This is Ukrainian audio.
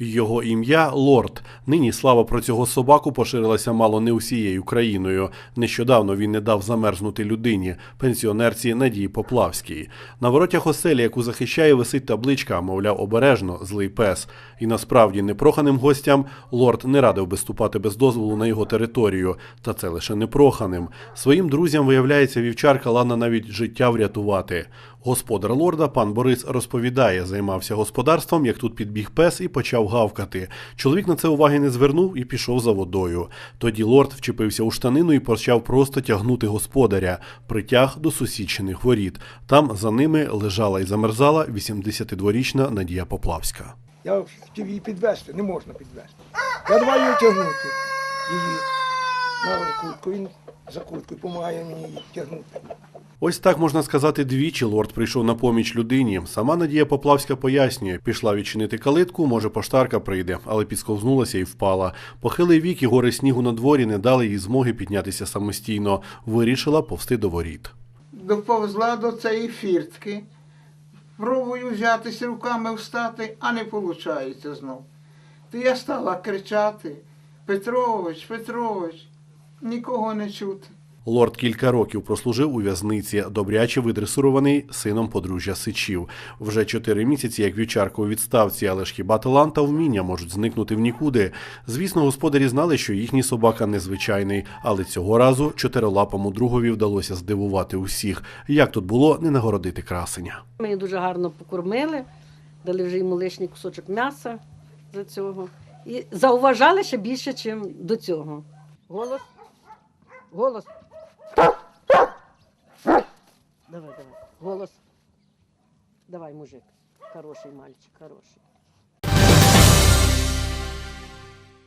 Його ім'я Лорд. Нині слава про цього собаку поширилася мало не усією країною. Нещодавно він не дав замерзнути людині, пенсіонерці Надії Поплавській. На воротях оселі, яку захищає, висить табличка, мовляв, обережно, злий пес. І насправді непроханим гостям лорд не радив би ступати без дозволу на його територію. Та це лише непроханим. Своїм друзям, виявляється, вівчарка ладна навіть життя врятувати. Господар лорда, пан Борис, розповідає, займався господарством, як тут підбіг пес і почав гавкати. Чоловік на це уваги не звернув і пішов за водою. Тоді лорд вчепився у штанину і почав просто тягнути господаря, притяг до сусідчиних воріт. Там за ними лежала і замерзала 82-річна Надія Поплавська. Я хотів її підвести, не можна підвести. Я давай її тягнути. Її на куртку. Він за курткою допомагає мені її тягнути. Ось так можна сказати, двічі лорд прийшов на поміч людині. Сама Надія Поплавська пояснює, пішла відчинити калитку, може поштарка прийде, але підсковзнулася і впала. Похилий вік і гори снігу на дворі не дали їй змоги піднятися самостійно. Вирішила повсти до воріт. доповзла до цієї фіртки. Пробую взятися руками встати, а не виходить знов. То я стала кричати: Петрович, Петрович, нікого не чути. Лорд кілька років прослужив у в'язниці, добряче видресурований сином подружжя Сичів. Вже чотири місяці, як вівчарка у відставці, але ж хіба талант та вміння можуть зникнути в нікуди. Звісно, господарі знали, що їхній собака незвичайний, але цього разу чотирилапому другові вдалося здивувати усіх. Як тут було не нагородити красення. Ми дуже гарно покормили, дали вже йому лишній кусочок м'яса за цього. І зауважали ще більше, ніж до цього. Голос. Голос. Давай, давай. Голос. Давай, мужик. Хороший мальчик, хороший.